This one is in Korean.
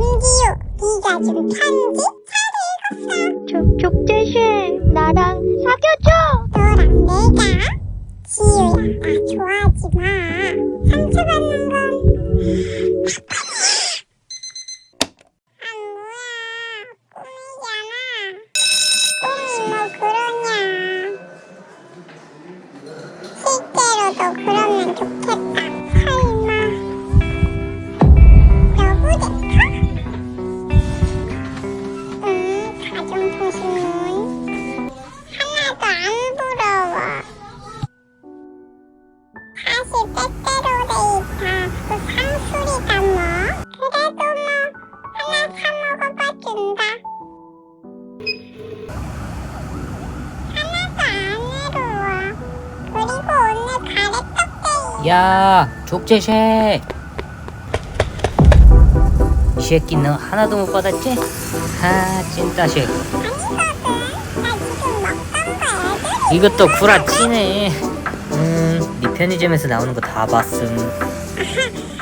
김기우 네가 준 편지 잘 읽었어 족, 족대신 나랑 사귀어줘! 너랑 내가? 지우야. 아 좋아하지마. 상처받는 사실 빼빼로 데이터 그 상술이다 뭐 그래도 뭐 하나 사 먹어봐 준다 하나도 안 외로워 그리고 오늘 가래떡 데이 야, 족제쉐. 이 새끼 너 하나도 못 받았지? 아, 찐따쉐. 아니거든 나 지금 먹던 거 애들이 이것도 구라치네. 음, 네 편의점에서 나오는 거 다 봤음.